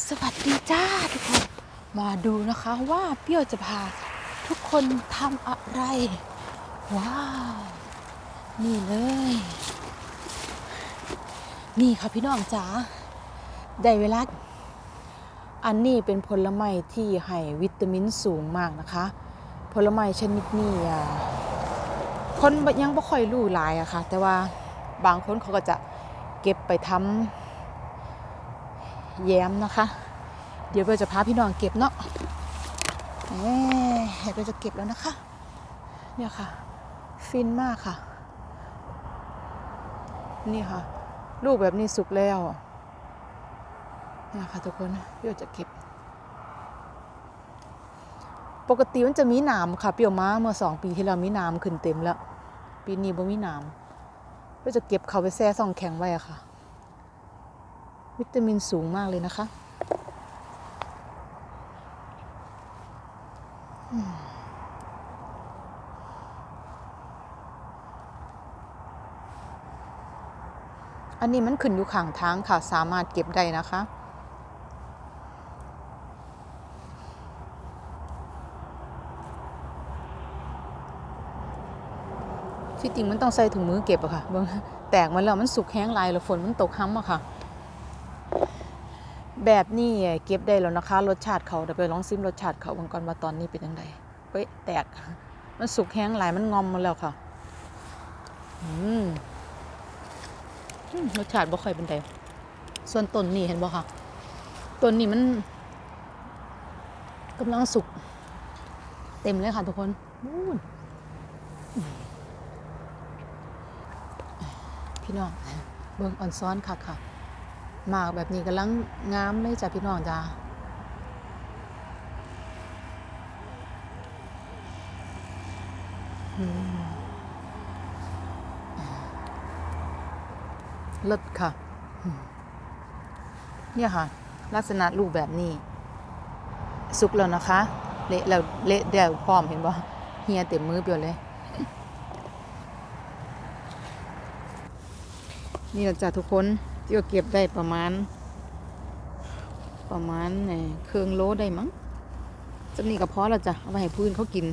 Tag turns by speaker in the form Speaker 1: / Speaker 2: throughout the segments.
Speaker 1: สวัสดีจ้าทุกคน มาดูนะคะว่าเปรี้ยวจะพาทุกคนทำอะไร ว้าว นี่เลย นี่ค่ะพี่น้องจ๋าได้เวลาอันนี้เป็นผลไม้ที่ให้วิตามินสูงมากนะคะ ผลไม้ชนิดนี้อะคนยังไม่ค่อยรู้หลายอะค่ะ แต่ว่าบางคนเขาก็จะเก็บไปทำ แย้มนะคะ เดี๋ยวเราจะพาพี่น้องเก็บเนาะเอ๊เดี๋ยวเราจะเก็บแล้วนะคะ เนี่ยค่ะ ฟินมากค่ะ นี่ค่ะ ลูกแบบนี้สุกแล้วเนี่ยค่ะทุกคนเปรี้ยวจะเก็บ ปกติมันจะมีหนามค่ะเปียวมาเมื่อสองปีที่แล้วมีหนามขึ้นเต็มแล้ว ปีนี้บ่มีหนามเรี้ยวจะเก็บเขาไปแช่ซองแข็งไว้ค่ะ วิตามินสูงมากเลยนะคะอันนี้มันขึ้นอยู่ข้างทางค่ะ สามารถเก็บได้นะคะ ที่จริงมันต้องใส่ถุงมือเก็บอะค่ะเบิ่งแตกมันแล้วมันสุกแห้งลายแล้วฝนมันตกห้ำอะค่ะ แบบนี้เก็บได้แล้วนะคะ รสชาติเขาเดี๋ยวไปลองซิมรสชาติเขาบางก่อนว่าตอนนี้เป็นยังไงเฮ้ยแตก มันสุกแห้งหลายมันงอมมาแล้วค่ะอืมรสชาติบ่ค่อยเป็นไดส่วนต้นนี่เห็นบ่ค่ะต้นนี้มันกำลังสุก เต็มเลยค่ะทุกคนนู่นพี่น้องเบิ่งอ่อนซ้อนค่ะค่ะ หมากแบบนี้กำลังงามเลยจ้ะพี่น้องจ้าเลิศค่ะ เนี่ยค่ะ ลักษณะรูปแบบนี้ สุกแล้วนะคะ เละแล้วเละเดี๋ยวพร้อมเห็นบ่เฮียเต็มมือเปียวเลย นี่แหละจ้ะทุกคน ที่ว่าเก็บได้ประมาณ ประมาณเอ่อเครื่องโลได้มั้งจำนี่ก็พอแล้วจ้ะเอาไปให้พื้นเขากิน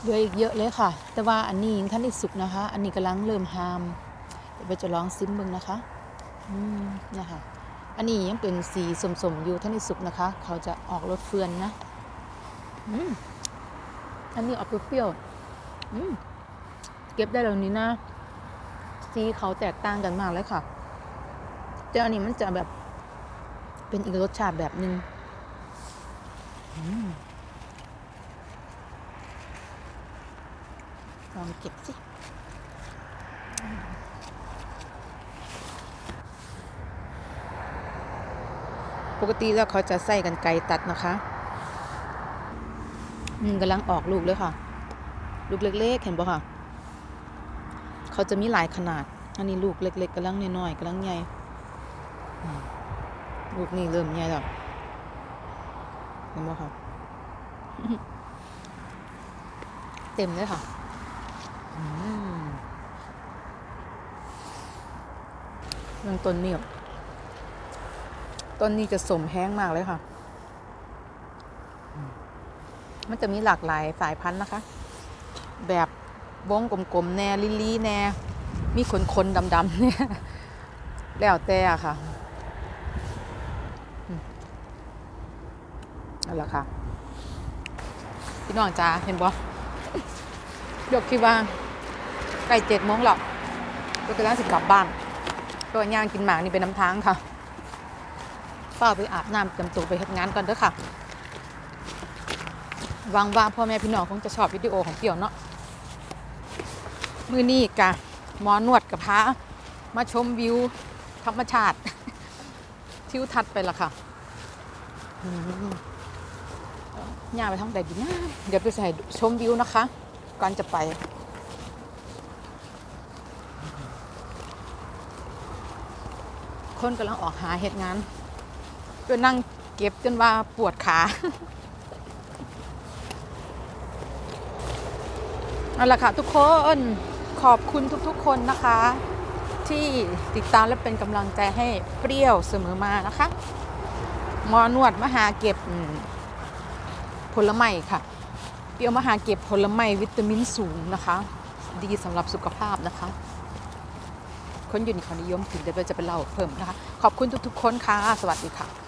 Speaker 1: เหลืออีกเยอะเลยค่ะ แต่ว่าอันนี้ยังท่านได้สุกนะคะ อันนี้กำลังเริ่มฮามเดี๋ยวไปจะลองซิมเบิ่งนะคะ อืมนี่ค่ะอันนี้ยังเป็นสีสมๆอยู่ท่านได้สุกนะคะ เขาจะออกรสเฟือนนะ อืมอันนี้ออกเปรี้ยวๆอืมเก็บได้แล้วนี้นะ สีเขาแตกต่างกันมากเลยค่ะ แต่อันนี้มันจะแบบเป็นอีกรสชาติแบบหนึง่งลองเก็บสิปกติแล้วเขาจะใส่กันไกตัดนะคะอืมกำลังออกลูกเลยค่ะ ลูกเล็กๆ เห็นปะค่ะ เขาจะมีหลายขนาด อันนี้ลูกเล็กๆกำลังน้อยๆกำลังใหญ่ลูกนี่เริ่มใหญ่แล้วเห็นปะค่ะเต็มเลยค่ะอืมเรื่องต้นนี่ต้นนี้จะสมแห้งมากเลยค่ะ มันจะมีหลากหลายสายพันธุ์นะคะ แบบ วงกลมๆแน่ลิลี่แน่ มีขนๆดำๆเนี่ยแล้วแต่ค่ะนั่นแหละค่ะพี่น้องจ้าเห็นบ่ยกคิดว่าใกล้เจ็ดโมงหรอกก็กำลังสิกลับบ้านก็ย่างกินหมากนี่เป็นน้ำทางค่ะฝ้าไปอาบน้ำจำตัวไปเฮ็ดงานก่อนเด้อค่ะวังว่าพ่อแม่พี่น้องคงจะชอบวิดีโอของเปี่ยวเนาะ มือนี่กะหมอนวดกับพามาชมวิวธรรมชาติ ทิวทัศน์ไปละค่ะย่าไปท้องแต่ดีนะเดี๋ยวไปใส่ชมวิวนะคะ ก่อนจะไป คนกำลังออกหาเหตุงานจนนั่งเก็บจนว่าปวดขาเอาละค่ะทุกคน ขอบคุณทุกๆคนนะคะ ที่ติดตามและเป็นกำลังใจให้เปรี้ยวเสมอมานะคะหมอนวดมหาเก็บผลไม้ค่ะเดี๋ยวมหาเก็บผลไม้วิตามินสูงนะคะ ดีสำหรับสุขภาพนะคะ คนอยู่ในขานิยมกินเดี๋ยวเราจะไปเล่าเพิ่มนะคะ ขอบคุณทุกๆคนค่ะ สวัสดีค่ะ